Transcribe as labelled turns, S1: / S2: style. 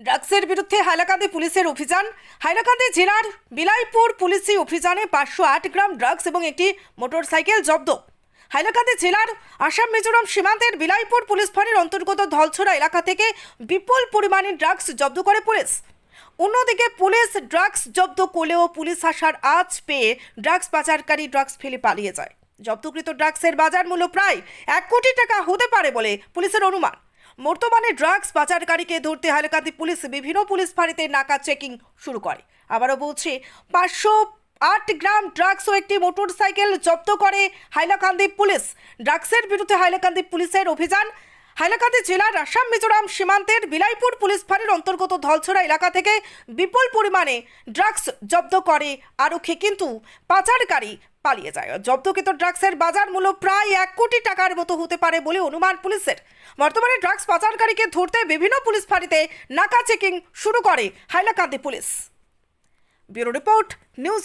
S1: ড্রাগসের বিরুদ্ধে হাইলাকান্দি পুলিশের অভিযান। হাইলাকান্দি জেলার বিলাইপুর পুলিশি অভিযানে পাঁচশো আট গ্রাম ড্রাগস এবং একটি মোটরসাইকেল জব্দ। হাইলাকান্দি জেলার আসাম মিজোরাম সীমান্তের বিলাইপুর পুলিশ ফাঁড়ির অন্তর্গত ধলছড়া এলাকা থেকে বিপুল পরিমাণে ড্রাগস জব্দ করে পুলিশ। অন্যদিকে পুলিশ ড্রাগস জব্দ করলেও পুলিশ আসার আজ পেয়ে ড্রাগস পাচারকারী ড্রাগস ফেলে পালিয়ে যায়। জব্দকৃত ড্রাগসের বাজার মূল্য প্রায় এক কোটি টাকা হতে পারে বলে পুলিশের অনুমান। বর্তমানে ড্রাগস পাচারকারীকে ধরতে হাইলাকান্দি পুলিশ বিভিন্ন পুলিশ ফাঁড়িতে নাকা চেকিং শুরু করে। আবারও বলছি, পাঁচশো আট গ্রাম ড্রাগস ও একটি মোটরসাইকেল জব্দ করে হাইলাকান্দি পুলিশ। ড্রাগসের বিরুদ্ধে হাইলাকান্দি পুলিশের অভিযান। হাইলাকান্দি জেলার আসাম, মিজোরাম সীমান্তের বিলাইপুর পুলিশ ফাঁড়ির অন্তর্গত ধলছড়া এলাকা থেকে বিপুল পরিমাণে ড্রাগস জব্দ করে আরক্ষী। কিন্তু পাচারকারী পালিয়ে যায়। জব্দকৃত ড্রাগসের বাজার মূল্য প্রায় এক কোটি টাকার মতো হতে পারে বলে অনুমান পুলিশের। বর্তমানে ড্রাগস পাচারকারীকে ধরতে বিভিন্ন পুলিশ ফাঁড়িতে নাকা চেকিং শুরু করে Hailakandi police. Bureau report, news